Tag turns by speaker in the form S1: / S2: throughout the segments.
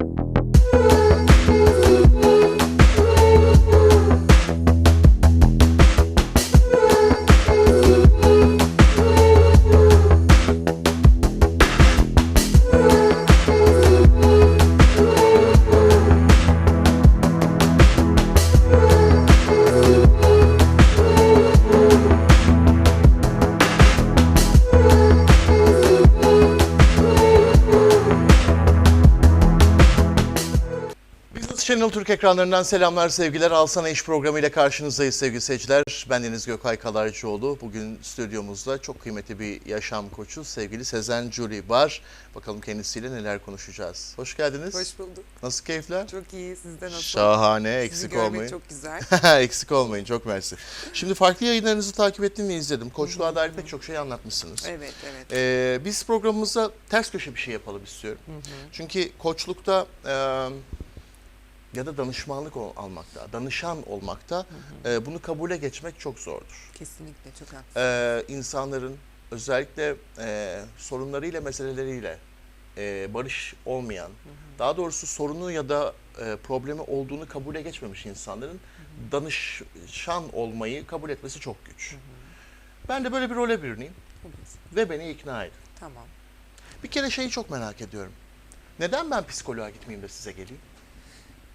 S1: thank you Türk ekranlarından selamlar, sevgiler. Alsana İş programı ile karşınızdayız sevgili seyirciler. Ben Deniz Gökay Kalarcıoğlu. Bugün stüdyomuzda çok kıymetli bir yaşam koçu sevgili Sezen Curi var. Bakalım kendisiyle neler konuşacağız. Hoş geldiniz.
S2: Hoş bulduk.
S1: Nasıl keyifler?
S2: Çok iyi. Sizde nasıl?
S1: Şahane,
S2: Sizi
S1: eksik olmayın.
S2: çok güzel.
S1: eksik olmayın, çok mersi. Şimdi farklı yayınlarınızı takip ettim ve izledim. Koçluğa dair pek çok şey anlatmışsınız.
S2: evet, evet.
S1: Ee, biz programımızda ters köşe bir şey yapalım istiyorum. Çünkü koçlukta e, ya da danışmanlık ol- almakta, danışan olmakta e, bunu kabule geçmek çok zordur.
S2: Kesinlikle çok haklısın.
S1: Ee, insanların özellikle e, sorunlarıyla, meseleleriyle e, barış olmayan, daha doğrusu sorunu ya da e, problemi olduğunu kabule geçmemiş insanların danışan olmayı kabul etmesi çok güç. Ben de böyle bir role bürüneyim ve beni ikna edin.
S2: Tamam.
S1: Bir kere şeyi çok merak ediyorum. Neden ben psikoloğa gitmeyeyim de size geleyim?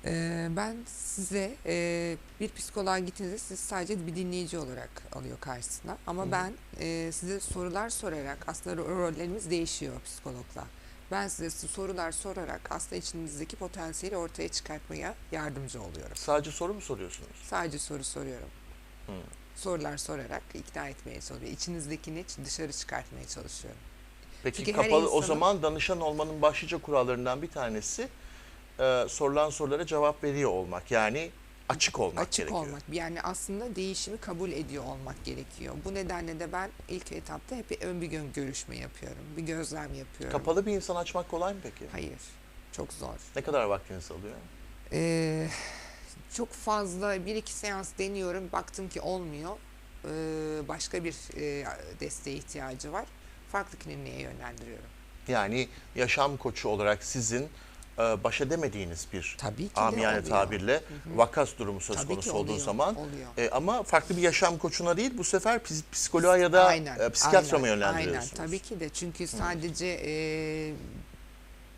S2: Ee, ben size e, bir psikoloğa gittiğinizde siz sadece bir dinleyici olarak alıyor karşısına. Ama ben e, size sorular sorarak aslında ro- rollerimiz değişiyor psikologla. Ben size sorular sorarak aslında içinizdeki potansiyeli ortaya çıkartmaya yardımcı oluyorum.
S1: Sadece soru mu soruyorsunuz?
S2: Sadece soru soruyorum.
S1: Hı.
S2: Sorular sorarak ikna etmeye çalışıyorum. İçinizdekini dışarı çıkartmaya çalışıyorum.
S1: Peki
S2: Çünkü
S1: kapalı o
S2: insanın-
S1: zaman danışan olmanın başlıca kurallarından bir tanesi e, sorulan sorulara cevap veriyor olmak. Yani açık olmak
S2: açık
S1: gerekiyor.
S2: olmak. Yani aslında değişimi kabul ediyor olmak gerekiyor. Bu nedenle de ben ilk etapta hep ön bir gö- görüşme yapıyorum. Bir gözlem yapıyorum.
S1: Kapalı bir insan açmak kolay mı peki?
S2: Hayır. Çok zor.
S1: Ne kadar vaktinizi alıyor?
S2: Ee, çok fazla bir iki seans deniyorum. Baktım ki olmuyor. Ee, başka bir e, desteğe ihtiyacı var. Farklı kliniğe yönlendiriyorum.
S1: Yani yaşam koçu olarak sizin e, baş edemediğiniz bir
S2: Tabii ki de
S1: amiyane
S2: oluyor.
S1: tabirle vakas durumu söz
S2: Tabii
S1: konusu
S2: ki
S1: olduğu
S2: oluyor,
S1: zaman
S2: oluyor.
S1: e, ama farklı bir yaşam koçuna değil bu sefer ps- psikoloğa ya da e, psikiyatra mı
S2: aynen,
S1: yönlendiriyorsunuz?
S2: Aynen tabii ki de çünkü sadece e,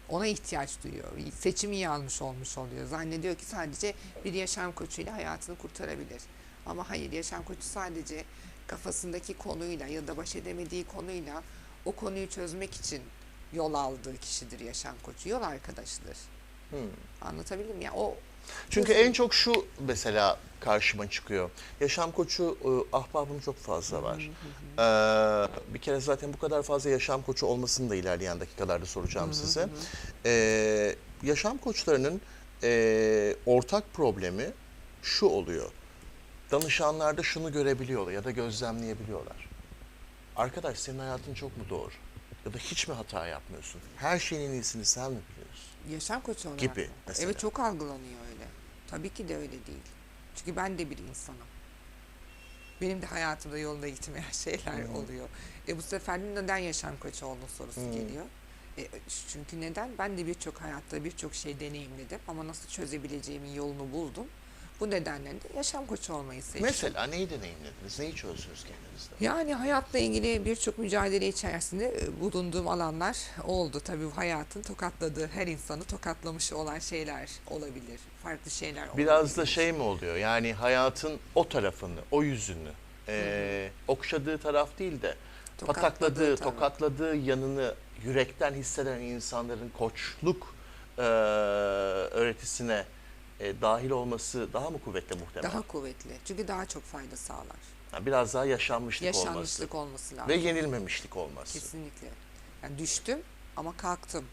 S2: ona ihtiyaç duyuyor. Seçimi yanlış olmuş oluyor. Zannediyor ki sadece bir yaşam koçuyla hayatını kurtarabilir. Ama hayır yaşam koçu sadece kafasındaki konuyla ya da baş edemediği konuyla o konuyu çözmek için yol aldığı kişidir yaşam koçu. Yol arkadaşıdır. Anlatabildim mi? ya o
S1: Çünkü en çok şu mesela karşıma çıkıyor. Yaşam koçu e, ahbabım çok fazla var. Ee, bir kere zaten bu kadar fazla yaşam koçu olmasını da ilerleyen dakikalarda soracağım size. Ee, yaşam koçlarının e, ortak problemi şu oluyor. Danışanlarda şunu görebiliyorlar ya da gözlemleyebiliyorlar. Arkadaş senin hayatın çok mu doğru? Ya da hiç mi hata yapmıyorsun? Her şeyin en iyisini sen mi biliyorsun?
S2: Yaşam koçu olarak
S1: Gibi
S2: mı?
S1: mesela.
S2: Evet çok algılanıyor öyle. Tabii ki de öyle değil. Çünkü ben de bir insanım. Benim de hayatımda yolunda gitmeyen şeyler oluyor. E bu sefer de neden yaşam koçu oldun sorusu geliyor. E, çünkü neden? Ben de birçok hayatta birçok şey deneyimledim ama nasıl çözebileceğimin yolunu buldum. Bu nedenle de yaşam koçu olmayı seçtim.
S1: Mesela neyi deneyimlediniz? Neyi çözdünüz kendinizde?
S2: Yani hayatla ilgili birçok mücadele içerisinde e, bulunduğum alanlar oldu. Tabii bu hayatın tokatladığı, her insanı tokatlamış olan şeyler olabilir. Farklı şeyler
S1: Biraz
S2: olabilir.
S1: da şey mi oluyor? Yani hayatın o tarafını, o yüzünü, eee, okşadığı taraf değil de
S2: Tokatladığı
S1: patakladığı,
S2: taraf.
S1: tokatladığı yanını yürekten hisseden insanların koçluk eee, öğretisine e, dahil olması daha mı kuvvetli muhtemelen?
S2: Daha kuvvetli. Çünkü daha çok fayda sağlar.
S1: Yani biraz daha yaşanmışlık,
S2: Yaşanmışlık
S1: olması
S2: olması lazım.
S1: ve yenilmemişlik olması.
S2: Kesinlikle. Yani düştüm ama kalktım.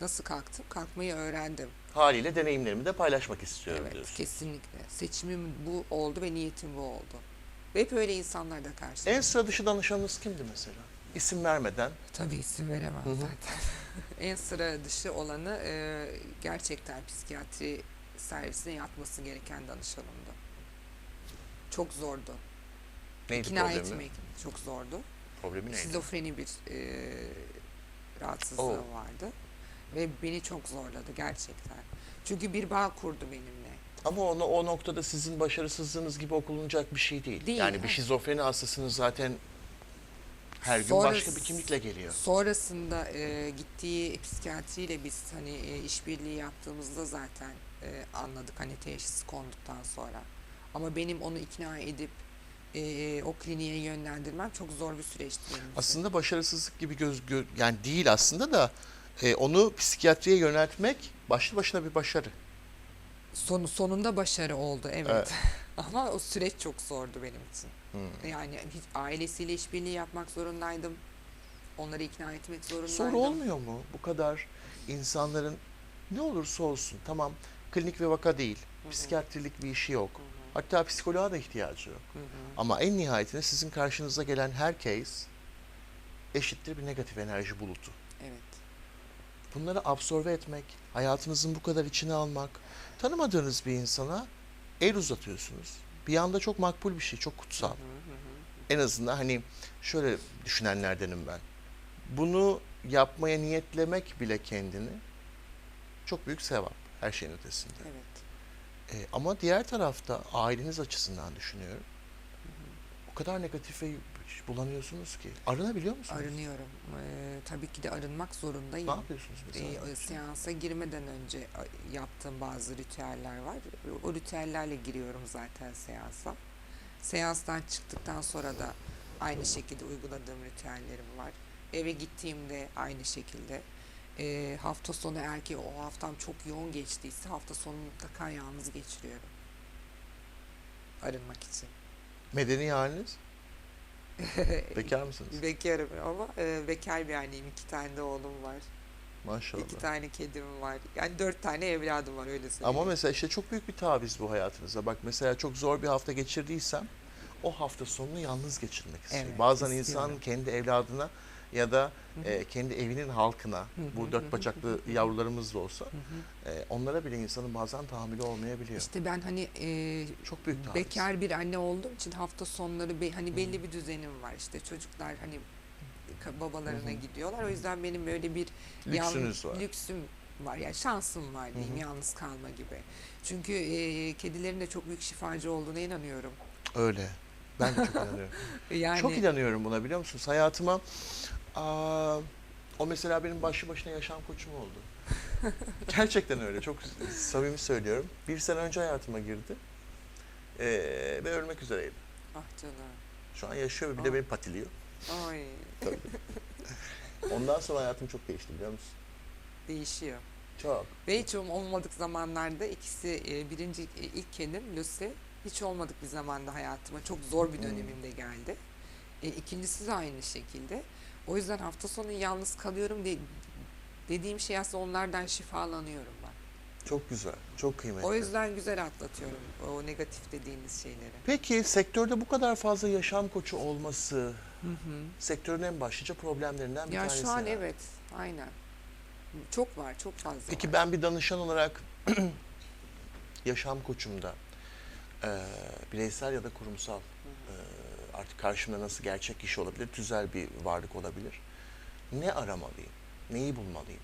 S2: Nasıl kalktım? Kalkmayı öğrendim.
S1: Haliyle deneyimlerimi de paylaşmak istiyorum
S2: Evet,
S1: diyorsun.
S2: kesinlikle. Seçimim bu oldu ve niyetim bu oldu. Ve hep öyle insanlarla karşılaştım.
S1: En sıra dışı danışanınız kimdi mesela? İsim vermeden.
S2: Tabii isim veremem zaten. en sıra dışı olanı e, gerçekten psikiyatri servisine yatması gereken danışanımdı. Çok zordu.
S1: Neydi
S2: İkna
S1: problemi?
S2: etmek çok zordu.
S1: Problemi neydi?
S2: Şizofreni bir e, rahatsızlığı
S1: Oo.
S2: vardı. Ve beni çok zorladı gerçekten. Çünkü bir bağ kurdu benimle.
S1: Ama onu o noktada sizin başarısızlığınız gibi okunacak bir şey değil.
S2: Değil,
S1: yani bir
S2: evet.
S1: şizofreni hastasının zaten her gün
S2: Sonrası-
S1: başka bir kimlikle geliyor.
S2: Sonrasında e, gittiği psikiyatriyle biz hani e, işbirliği yaptığımızda zaten e, anladık hani teşhis konduktan sonra. Ama benim onu ikna edip e, o kliniğe yönlendirmem çok zor bir süreçti benim için.
S1: Aslında başarısızlık gibi göz gö- yani değil aslında da e, onu psikiyatriye yöneltmek başlı başına bir başarı.
S2: Sonu, sonunda başarı oldu evet.
S1: Evet.
S2: Ama o süreç çok zordu benim için.
S1: Hmm.
S2: Yani hiç ailesiyle işbirliği yapmak zorundaydım. Onları ikna etmek zorundaydım.
S1: Soru olmuyor mu bu kadar insanların ne olursa olsun tamam klinik ve vaka değil psikiyatrilik bir işi yok. Hatta psikoloğa da ihtiyacı yok. Ama en nihayetinde sizin karşınıza gelen her case eşittir bir negatif enerji bulutu.
S2: Evet.
S1: Bunları absorbe etmek, hayatınızın bu kadar içine almak, tanımadığınız bir insana el uzatıyorsunuz. Bir anda çok makbul bir şey, çok kutsal.
S2: Hı hı hı.
S1: En azından hani şöyle düşünenlerdenim ben. Bunu yapmaya niyetlemek bile kendini çok büyük sevap her şeyin ötesinde.
S2: Evet.
S1: E, ama diğer tarafta aileniz açısından düşünüyorum. O kadar negatife bulanıyorsunuz ki. Arınabiliyor musunuz?
S2: Arınıyorum. Ee, tabii ki de arınmak zorundayım.
S1: Ne yapıyorsunuz mesela?
S2: Ee, seansa girmeden önce yaptığım bazı ritüeller var. O ritüellerle giriyorum zaten seansa. Seanstan çıktıktan sonra da aynı şekilde uyguladığım ritüellerim var. Eve gittiğimde aynı şekilde. Ee, hafta sonu eğer ki o haftam çok yoğun geçtiyse hafta sonu mutlaka yalnız geçiriyorum. Arınmak için.
S1: Medeni haliniz? Bekar mısınız?
S2: Bekarım ama e, bekar bir anneyim. İki tane de oğlum var.
S1: Maşallah.
S2: İki tane kedim var. Yani dört tane evladım var öyle söyleyeyim.
S1: Ama mesela işte çok büyük bir taviz bu hayatınıza. Bak mesela çok zor bir hafta geçirdiysem o hafta sonunu yalnız geçirmek istiyorum.
S2: Evet,
S1: Bazen
S2: istiyorum.
S1: insan kendi evladına ya da e, kendi evinin halkına, bu dört bacaklı yavrularımız da olsa e, onlara bile insanın bazen tahammülü olmayabiliyor.
S2: İşte ben hani e,
S1: çok büyük taviz.
S2: bekar bir anne olduğum için hafta sonları be- hani belli bir düzenim var. İşte çocuklar hani babalarına gidiyorlar. O yüzden benim böyle bir yan-
S1: Lüksünüz var.
S2: lüksüm var. Yani şansım var diyeyim yalnız kalma gibi. Çünkü e, kedilerin de çok büyük şifacı olduğuna inanıyorum.
S1: Öyle. Ben de çok inanıyorum.
S2: Yani
S1: Çok inanıyorum buna biliyor musunuz? Hayatıma aa, o mesela benim başlı başına yaşam koçum oldu. Gerçekten öyle. Çok samimi söylüyorum. Bir sene önce hayatıma girdi. Ee, ve ölmek üzereydi.
S2: ah canım.
S1: Şu an yaşıyor ve bir de
S2: Aa.
S1: beni patiliyor.
S2: Ay
S1: Tabii. Ondan sonra hayatım çok değişti biliyor musun?
S2: değişiyor.
S1: Çok.
S2: Ve hiç olmadık zamanlarda ikisi e, birinci e, ilk kedim Lucy hiç olmadık bir zamanda hayatıma çok zor bir dönemimde geldi. E, ikincisi de aynı şekilde. O yüzden hafta sonu yalnız kalıyorum de, dediğim şey aslında onlardan şifalanıyorum ben.
S1: Çok güzel. Çok kıymetli.
S2: O yüzden güzel atlatıyorum o negatif dediğiniz şeyleri.
S1: Peki sektörde bu kadar fazla yaşam koçu olması sektörün en başlıca problemlerinden bir
S2: Ya
S1: tanesi.
S2: şu an
S1: herhalde.
S2: evet aynen. Çok var çok fazla
S1: Peki
S2: var.
S1: ben bir danışan olarak yaşam koçumda e, bireysel ya da kurumsal e, artık karşımda nasıl gerçek kişi olabilir, tüzel bir varlık olabilir. Ne aramalıyım? Neyi bulmalıyım?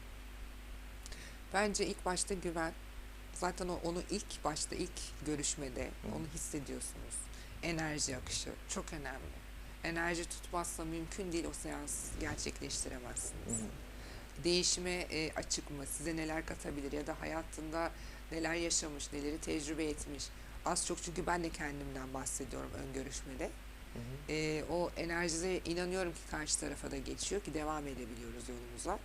S2: Bence ilk başta güven. Zaten onu ilk başta ilk görüşmede onu hissediyorsunuz. Enerji akışı çok önemli. Enerji tutmazsa mümkün değil o seans gerçekleştiremezsiniz. Değişime e, açık mı? Size neler katabilir ya da hayatında neler yaşamış, neleri tecrübe etmiş. Az çok çünkü ben de kendimden bahsediyorum ön görüşmede. E, o enerjize inanıyorum ki karşı tarafa da geçiyor ki devam edebiliyoruz yolumuza.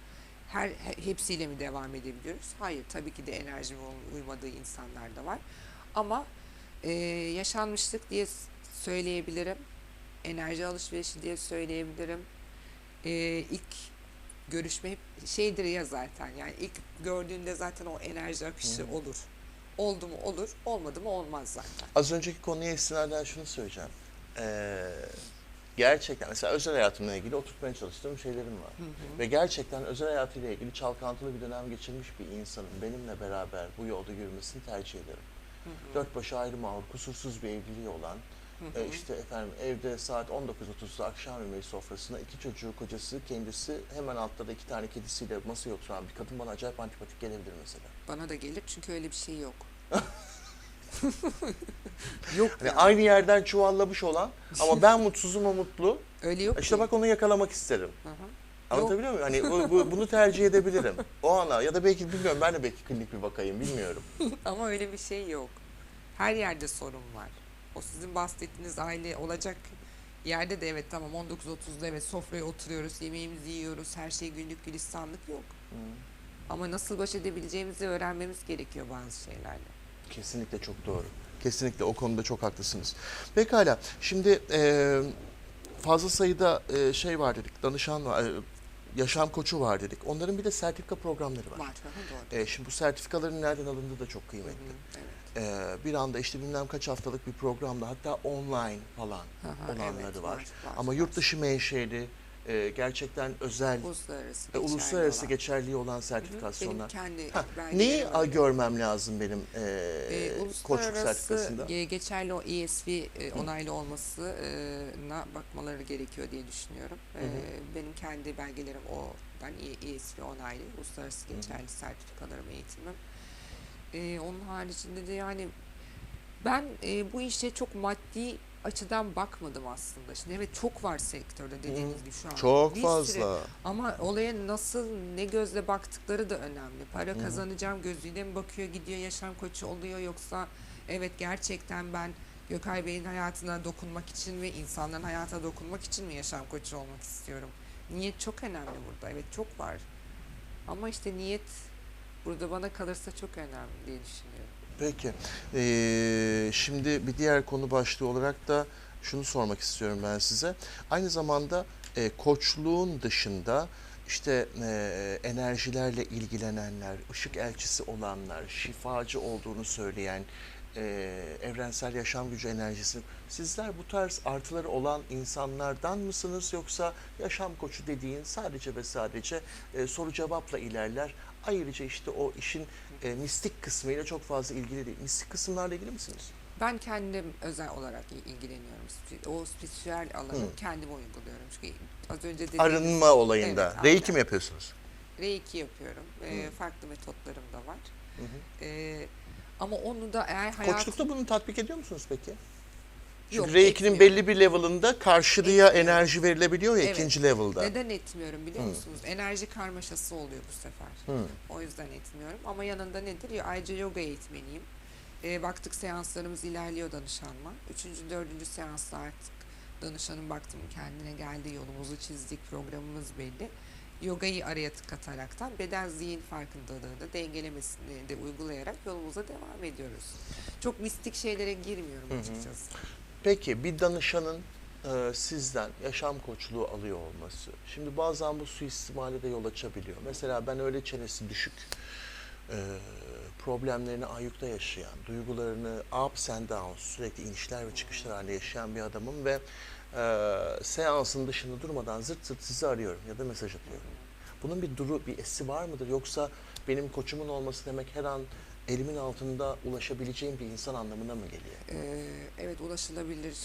S2: Her he- hepsiyle mi devam edebiliyoruz? Hayır, tabii ki de enerjime uy- uymadığı insanlar da var. Ama e, yaşanmışlık diye söyleyebilirim. Enerji alışverişi diye söyleyebilirim. E, ilk görüşme hep şeydir ya zaten. Yani ilk gördüğünde zaten o enerji akışı olur. Oldu mu olur, olmadı mı olmaz zaten.
S1: Az önceki konuya istinaden şunu söyleyeceğim. Ee, gerçekten mesela özel hayatımla ilgili oturtmaya çalıştığım şeylerim var. Ve gerçekten özel hayatıyla ilgili çalkantılı bir dönem geçirmiş bir insanın benimle beraber bu yolda yürümesini tercih ederim. Dört başı ayrı mahur, kusursuz bir evliliği olan E, işte efendim evde saat 19.30'da akşam yemeği sofrasında iki çocuğu, kocası, kendisi hemen altta da iki tane kedisiyle masaya oturan bir kadın bana acayip antipatik gelebilir mesela.
S2: Bana da gelir çünkü öyle bir şey yok. yok
S1: Hani
S2: yani.
S1: aynı yerden çuvallamış olan ama ben mutsuzum o mutlu.
S2: Öyle yok
S1: İşte
S2: ki.
S1: bak onu yakalamak isterim.
S2: Hı hı.
S1: Anlatabiliyor muyum? Hani bu, bu- bunu tercih edebilirim. O ana ya da belki bilmiyorum ben de belki klinik bir vakayım bilmiyorum.
S2: Ama öyle bir şey yok. Her yerde sorun var. O sizin bahsettiğiniz aile olacak yerde de evet tamam 19.30'da evet sofraya oturuyoruz, yemeğimizi yiyoruz, her şey günlük gülistanlık yok. Ama nasıl baş edebileceğimizi öğrenmemiz gerekiyor bazı şeylerle.
S1: Kesinlikle çok doğru. Kesinlikle o konuda çok haklısınız. Pekala. Şimdi e, fazla sayıda e, şey var dedik. Danışan var. e, yaşam koçu var dedik. Onların bir de sertifika programları var.
S2: Var. Doğru.
S1: E, şimdi bu sertifikaların nereden alındığı da çok kıymetli.
S2: Hı, evet.
S1: E, bir anda işte bilmem kaç haftalık bir programda hatta online falan
S2: hı,
S1: olanları
S2: evet,
S1: var.
S2: var,
S1: Ama
S2: var.
S1: yurt dışı menşeli e, gerçekten özel
S2: uluslararası,
S1: e,
S2: geçerli
S1: uluslararası
S2: olan.
S1: geçerliği olan
S2: Hı hı,
S1: sertifikasyonlar.
S2: Benim kendi
S1: Ha, neyi a- görmem lazım benim e,
S2: Ee,
S1: koçluk sertifikasında?
S2: ge- geçerli o ESV e, onaylı olmasına bakmaları gerekiyor diye düşünüyorum. Ee,
S1: Hı hı.
S2: benim kendi belgelerim o. Ben E- ESV onaylı, uluslararası geçerli sertifikalarım, eğitimim. Ee, onun haricinde de yani ben e, bu işe çok maddi açıdan bakmadım aslında. Şimdi evet çok var sektörde dediğiniz gibi şu an.
S1: Çok
S2: Bir
S1: fazla.
S2: sürü ama olaya nasıl, ne gözle baktıkları da önemli. Para kazanacağım gözüyle mi bakıyor, gidiyor yaşam koçu oluyor yoksa evet gerçekten ben Gökay Bey'in hayatına dokunmak için ve insanların hayatına dokunmak için mi yaşam koçu olmak istiyorum? Niyet çok önemli burada. Evet çok var. Ama işte niyet burada bana kalırsa çok önemli diye düşünüyorum.
S1: Peki. Ee, şimdi bir diğer konu başlığı olarak da şunu sormak istiyorum ben size. Aynı zamanda e, koçluğun dışında işte e, enerjilerle ilgilenenler, ışık elçisi olanlar, şifacı olduğunu söyleyen, e, evrensel yaşam gücü enerjisi. Sizler bu tarz artıları olan insanlardan mısınız yoksa yaşam koçu dediğin sadece ve sadece e, soru cevapla ilerler. Ayrıca işte o işin e, mistik kısmıyla çok fazla ilgili değil. Mistik kısımlarla ilgili misiniz?
S2: Ben kendim özel olarak il- ilgileniyorum. O spiritüel alanı
S1: Hı.
S2: kendim uyguluyorum. Çünkü az önce dediğim
S1: Arınma olayında.
S2: Evet,
S1: Reiki mi yapıyorsunuz?
S2: Reiki yapıyorum.
S1: Hı.
S2: farklı metotlarım da var.
S1: Hı hı.
S2: Ee, ama onu da eğer hayat...
S1: Koçlukta bunu tatbik ediyor musunuz peki? Çünkü
S2: Yok,
S1: Reiki'nin
S2: etmiyorum.
S1: belli bir level'ında karşıya
S2: Etmiyorum.
S1: enerji verilebiliyor ya
S2: Evet.
S1: ikinci level'da.
S2: Neden etmiyorum biliyor musunuz? Enerji karmaşası oluyor bu sefer. O yüzden etmiyorum. Ama yanında nedir? Ya, ayrıca yoga eğitmeniyim. Ee, baktık seanslarımız ilerliyor danışanla. Üçüncü, dördüncü seansta artık danışanın baktım kendine geldi, yolumuzu çizdik, programımız belli. Yogayı araya kataraktan beden zihin farkındalığını dengelemesini de uygulayarak yolumuza devam ediyoruz. Çok mistik şeylere girmiyorum açıkçası.
S1: Peki bir danışanın e, sizden yaşam koçluğu alıyor olması. Şimdi bazen bu suistimale de yol açabiliyor. Mesela ben öyle çenesi düşük, e, problemlerini ayyukta yaşayan, duygularını ups and downs, sürekli inişler ve çıkışlar halinde yaşayan bir adamım ve e, seansın dışında durmadan zırt zırt sizi arıyorum ya da mesaj atıyorum. Bunun bir duru, bir esi var mıdır? Yoksa benim koçumun olması demek her an elimin altında ulaşabileceğim bir insan anlamına mı geliyor?
S2: Ee, evet ulaşılabilir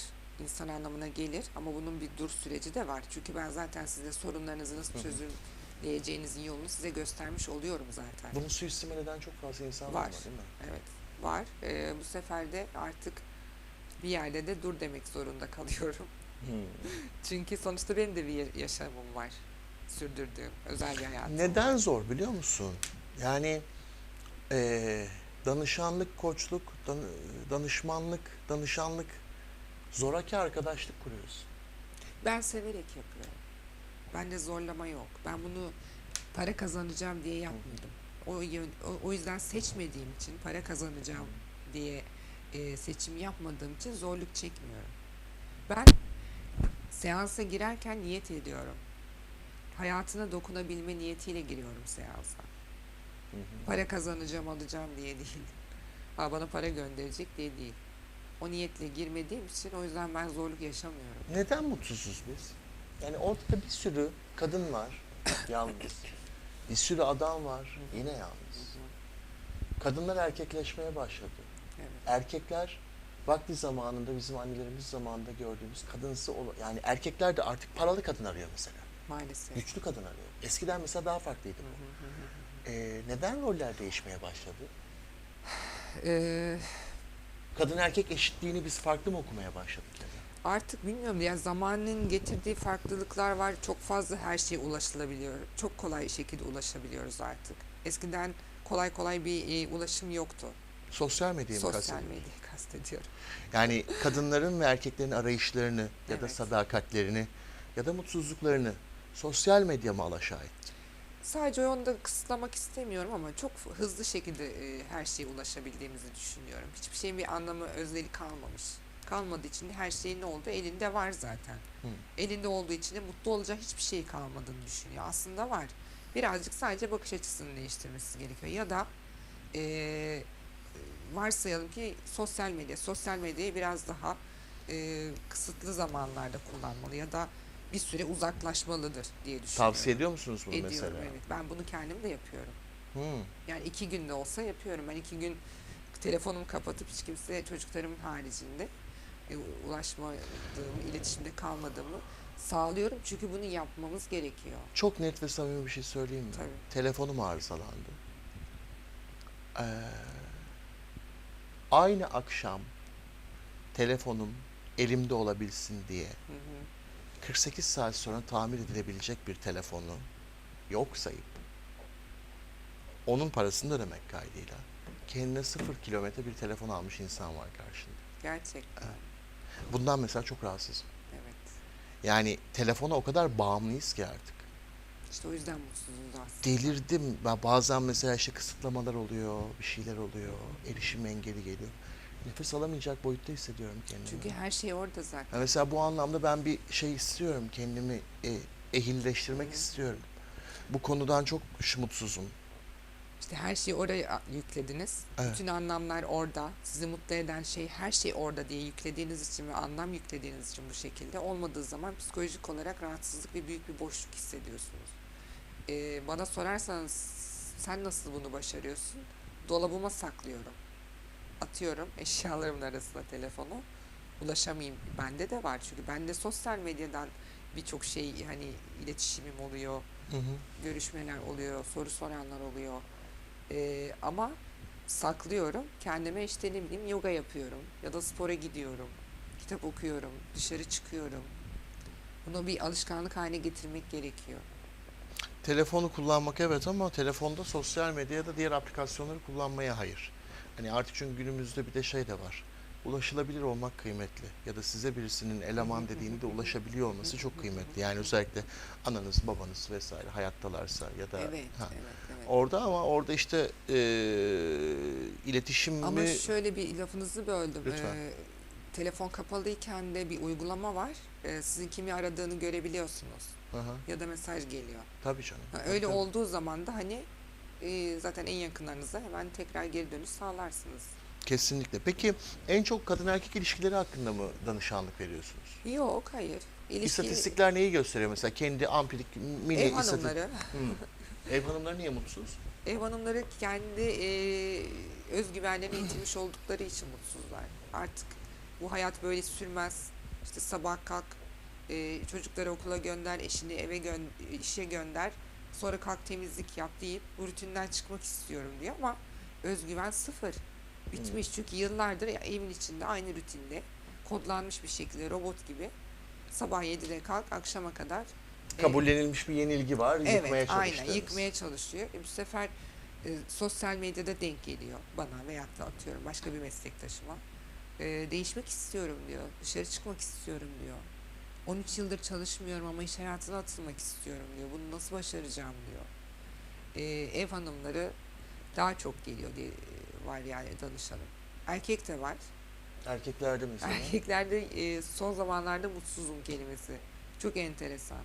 S2: insan anlamına gelir ama bunun bir dur süreci de var. Çünkü ben zaten size sorunlarınızı nasıl çözümleyeceğinizin yolunu size göstermiş oluyorum zaten.
S1: Bunu suistimal eden çok fazla insan var,
S2: Var.
S1: değil mi?
S2: Evet var. Ee, bu sefer de artık bir yerde de dur demek zorunda kalıyorum.
S1: Hmm.
S2: Çünkü sonuçta benim de bir yaşamım var. Sürdürdüğüm özel bir hayatım
S1: Neden
S2: var.
S1: zor biliyor musun? Yani eee, danışanlık, koçluk, dan- danışmanlık, danışanlık zoraki arkadaşlık kuruyorsun.
S2: Ben severek yapıyorum. Bende zorlama yok. Ben bunu para kazanacağım diye yapmadım. O, yön- o, o yüzden seçmediğim için para kazanacağım diye e, seçim yapmadığım için zorluk çekmiyorum. Ben seansa girerken niyet ediyorum. Hayatına dokunabilme niyetiyle giriyorum seansa. Para kazanacağım, alacağım diye değil. Ha, bana para gönderecek diye değil. O niyetle girmediğim için o yüzden ben zorluk yaşamıyorum.
S1: Neden mutsuzuz biz? Yani ortada bir sürü kadın var, yalnız. Bir sürü adam var, yine yalnız. Kadınlar erkekleşmeye başladı.
S2: Evet.
S1: Erkekler vakti zamanında bizim annelerimiz zamanında gördüğümüz kadınsı ol- yani erkekler de artık paralı kadın arıyor mesela.
S2: Maalesef.
S1: Güçlü kadın arıyor. Eskiden mesela daha farklıydı bu. Ee, neden roller değişmeye başladı?
S2: Ee,
S1: Kadın erkek eşitliğini biz farklı mı okumaya başladık
S2: artık bilmiyorum ya zamanın getirdiği farklılıklar var. Çok fazla her şeye ulaşılabiliyor. Çok kolay şekilde ulaşabiliyoruz artık. Eskiden kolay kolay bir e, ulaşım yoktu.
S1: Sosyal medyayı mı
S2: Sosyal
S1: kastediyorsun?
S2: medyayı kastediyorum.
S1: Yani kadınların ve erkeklerin arayışlarını ya da
S2: Evet.
S1: sadakatlerini ya da mutsuzluklarını sosyal medya mı alaşağı etti?
S2: Sadece onu da kısıtlamak istemiyorum ama çok hızlı şekilde e, her şeye ulaşabildiğimizi düşünüyorum. Hiçbir şeyin bir anlamı, özeli kalmamış. Kalmadığı için her şeyin ne oldu? Elinde var zaten.
S1: Hı.
S2: Elinde olduğu için de mutlu olacak hiçbir şey kalmadığını düşünüyor. Aslında var. Birazcık sadece bakış açısını değiştirmesi gerekiyor. Ya da e, varsayalım ki sosyal medya, sosyal medyayı biraz daha e, kısıtlı zamanlarda kullanmalı ya da bir süre uzaklaşmalıdır diye düşünüyorum.
S1: Tavsiye ediyor musunuz bunu
S2: Ediyorum
S1: mesela?
S2: evet. Ben bunu kendim de yapıyorum.
S1: Hmm.
S2: Yani iki günde olsa yapıyorum. Ben iki gün telefonumu kapatıp hiç kimseye çocuklarımın haricinde e, ulaşmadığımı, iletişimde kalmadığımı sağlıyorum. Çünkü bunu yapmamız gerekiyor.
S1: Çok net ve samimi bir şey söyleyeyim mi?
S2: Tabii.
S1: Telefonum arızalandı. Ee, aynı akşam telefonum elimde olabilsin diye
S2: Hı hı.
S1: 48 saat sonra tamir edilebilecek bir telefonu yok sayıp onun parasını da ödemek kaydıyla kendine sıfır kilometre bir telefon almış insan var karşında.
S2: Gerçekten.
S1: Bundan mesela çok rahatsızım.
S2: Evet.
S1: Yani telefona o kadar bağımlıyız ki artık.
S2: İşte o yüzden mutsuzuz aslında.
S1: Delirdim. Ben bazen mesela işte kısıtlamalar oluyor, bir şeyler oluyor, erişim engeli geliyor. Nefes alamayacak boyutta hissediyorum kendimi.
S2: Çünkü her şey orada zaten.
S1: Ya mesela bu anlamda ben bir şey istiyorum, kendimi e, ehilleştirmek
S2: Hı.
S1: istiyorum. Bu konudan çok mutsuzum.
S2: İşte her şeyi oraya yüklediniz.
S1: Evet.
S2: Bütün anlamlar orada. Sizi mutlu eden şey her şey orada diye yüklediğiniz için ve anlam yüklediğiniz için bu şekilde olmadığı zaman psikolojik olarak rahatsızlık ve büyük bir boşluk hissediyorsunuz. Ee, bana sorarsanız sen nasıl bunu başarıyorsun? Dolabıma saklıyorum. Atıyorum eşyalarımın arasına telefonu. Ulaşamayayım. Bende de var çünkü bende sosyal medyadan birçok şey hani iletişimim oluyor
S1: Hı hı.
S2: görüşmeler oluyor, soru soranlar oluyor. Ee, ama saklıyorum. Kendime işte ne bileyim yoga yapıyorum ya da spora gidiyorum. Kitap okuyorum, dışarı çıkıyorum. Bunu bir alışkanlık haline getirmek gerekiyor.
S1: Telefonu kullanmak evet ama telefonda sosyal medya ya da diğer aplikasyonları kullanmaya hayır. Hani artık çünkü günümüzde bir de şey de var. Ulaşılabilir olmak kıymetli. Ya da size birisinin eleman dediğini de ulaşabiliyor olması çok kıymetli. Yani özellikle ananız, babanız vesaire hayattalarsa ya da
S2: Evet,
S1: ha.
S2: evet, evet.
S1: orada ama orada işte e, iletişimi
S2: Ama şöyle bir lafınızı böldüm.
S1: Lütfen.
S2: Ee, telefon kapalıyken de bir uygulama var. Ee, sizin kimi aradığını görebiliyorsunuz.
S1: Aha,
S2: Ya da mesaj geliyor.
S1: tabii canım.
S2: Ha,
S1: Tabii,
S2: öyle
S1: tabii.
S2: olduğu zaman da hani e, zaten en yakınlarınıza hemen tekrar geri dönüş sağlarsınız.
S1: Kesinlikle. Peki en çok kadın erkek ilişkileri hakkında mı danışanlık veriyorsunuz?
S2: Yok hayır. İlişki,
S1: İstatistikler neyi gösteriyor mesela? Kendi ampirik mini
S2: ev
S1: istatistik-
S2: hanımları,
S1: Hı. Ev hanımları niye mutsuz?
S2: ev hanımları kendi e, özgüvenlerini yitirmiş oldukları için mutsuzlar. Artık bu hayat böyle sürmez. İşte sabah kalk, e, çocukları okula gönder, eşini eve gön işe gönder. Sonra kalk temizlik yap deyip bu rutinden çıkmak istiyorum diyor ama özgüven sıfır. Bitmiş çünkü yıllardır ya evin içinde aynı rutinde kodlanmış bir şekilde robot gibi sabah 7'de kalk akşama kadar e,
S1: Kabullenilmiş bir yenilgi var. yıkmaya
S2: Evet, aynen yıkmaya çalışıyor. E, bu sefer e, sosyal medyada denk geliyor bana veyahut da atıyorum başka bir meslektaşıma. E, değişmek istiyorum diyor. Dışarı çıkmak istiyorum diyor. 13 yıldır çalışmıyorum ama iş hayatına atılmak istiyorum diyor. Bunu nasıl başaracağım diyor. E, ev hanımları daha çok geliyor diye e, var yani danışanım. Erkek de var.
S1: Erkeklerde mesela.
S2: Erkeklerde e, son zamanlarda mutsuzum kelimesi. Çok enteresan.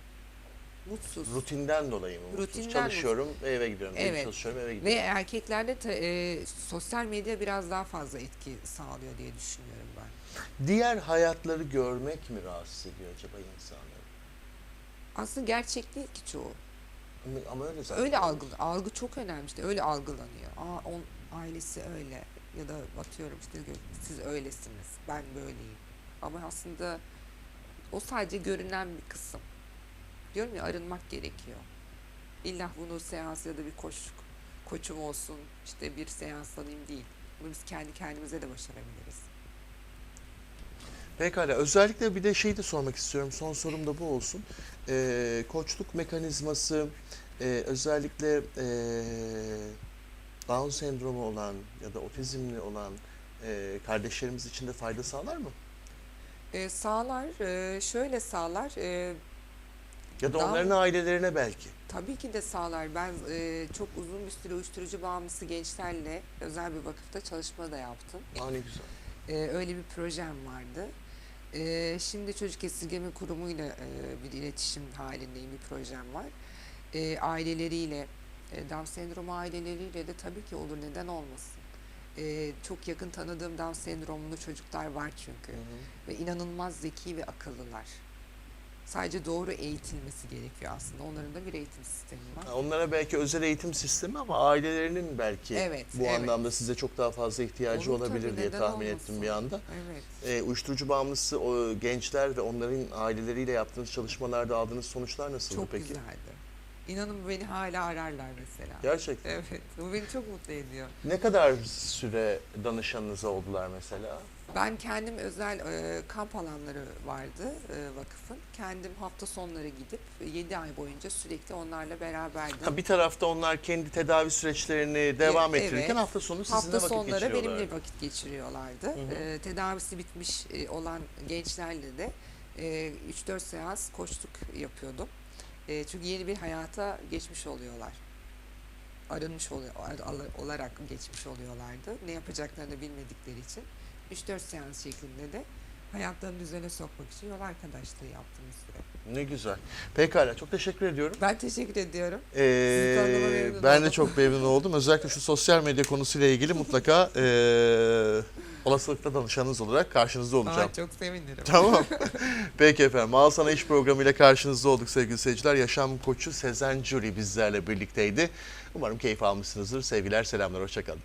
S2: Mutsuz.
S1: Rutinden dolayı mı mutsuz?
S2: Rutinden
S1: Çalışıyorum, eve gidiyorum. Eve
S2: Evet.
S1: Çalışıyorum, eve
S2: Ve
S1: gidiyorum.
S2: erkeklerde ta- e, sosyal medya biraz daha fazla etki sağlıyor diye düşünüyorum ben.
S1: Diğer hayatları görmek mi rahatsız ediyor acaba insanları?
S2: Aslında gerçek değil ki çoğu.
S1: Ama- Ama öyle zaten.
S2: Öyle algı, algı çok önemli işte öyle algılanıyor. Aa, on, ailesi öyle, ya da atıyorum işte siz öylesiniz, ben böyleyim. Ama aslında o sadece görünen bir kısım. Diyorum ya arınmak gerekiyor. İlla bunu seans ya da bir koç, koçum olsun, işte bir seans alayım değil. Bunu biz kendi kendimize de başarabiliriz.
S1: Pekala. Özellikle bir de şeyi de sormak istiyorum. Son sorum da bu olsun. Ee, koçluk mekanizması e, özellikle e, Down sendromu olan ya da otizmli olan e, kardeşlerimiz için de fayda sağlar mı?
S2: Ee, sağlar, e, şöyle sağlar, e,
S1: Ya da
S2: Down-
S1: onların ailelerine belki.
S2: Tabii ki de sağlar. Ben e, çok uzun bir süre uyuşturucu bağımlısı gençlerle özel bir vakıfta çalışma da yaptım.
S1: Aa ne güzel.
S2: E, öyle bir projem vardı. E, şimdi Çocuk Esirgeme Kurumu'yla e, bir iletişim halindeyim, bir projem var. E, aileleriyle, e, Down sendromu aileleriyle de tabii ki olur, neden olmasın. E, çok yakın tanıdığım Down sendromlu çocuklar var çünkü. Ve inanılmaz zeki ve akıllılar. Sadece doğru eğitilmesi gerekiyor aslında. Onların da bir eğitim sistemi var.
S1: Onlara belki özel eğitim sistemi ama ailelerinin belki
S2: Evet,
S1: bu
S2: evet.
S1: anlamda size çok daha fazla ihtiyacı
S2: Olur
S1: olabilir diye tahmin
S2: olmasın?
S1: ettim bir anda.
S2: Evet.
S1: E, uyuşturucu bağımlısı o gençler ve onların aileleriyle yaptığınız çalışmalarda aldığınız sonuçlar nasıldı
S2: Çok
S1: peki?
S2: güzeldi. İnanın beni hala ararlar mesela.
S1: Gerçekten.
S2: Evet. Bu beni çok mutlu ediyor.
S1: Ne kadar süre danışanınıza oldular mesela?
S2: Ben kendim özel e, kamp alanları vardı e, vakıfın. Kendim hafta sonları gidip 7 ay boyunca sürekli onlarla beraberdim.
S1: Ha, bir tarafta onlar kendi tedavi süreçlerini devam
S2: evet.
S1: ettirirken hafta sonu sizinle
S2: Hafta
S1: vakit
S2: sonları benimle vakit geçiriyorlardı.
S1: Hı hı.
S2: E, tedavisi bitmiş e, olan gençlerle de e, 3-4 seans koçluk yapıyordum. E, çünkü yeni bir hayata geçmiş oluyorlar. Arınmış oluyor, olarak geçmiş oluyorlardı. Ne yapacaklarını bilmedikleri için. 3-4 seans şeklinde de hayatlarını düzene sokmak için yol arkadaşlığı yaptığımız süre.
S1: Ne güzel. Pekala çok teşekkür ediyorum.
S2: Ben teşekkür ediyorum.
S1: Ee, ben de
S2: oldum.
S1: çok memnun oldum. Özellikle şu sosyal medya konusuyla ilgili mutlaka ee, olasılıkta danışanınız olarak karşınızda olacağım.
S2: Aa, çok sevinirim.
S1: Tamam. Peki efendim. Al Sana İş programıyla karşınızda olduk sevgili seyirciler. Yaşam koçu Sezen Curi bizlerle birlikteydi. Umarım keyif almışsınızdır. Sevgiler, selamlar. Hoşçakalın.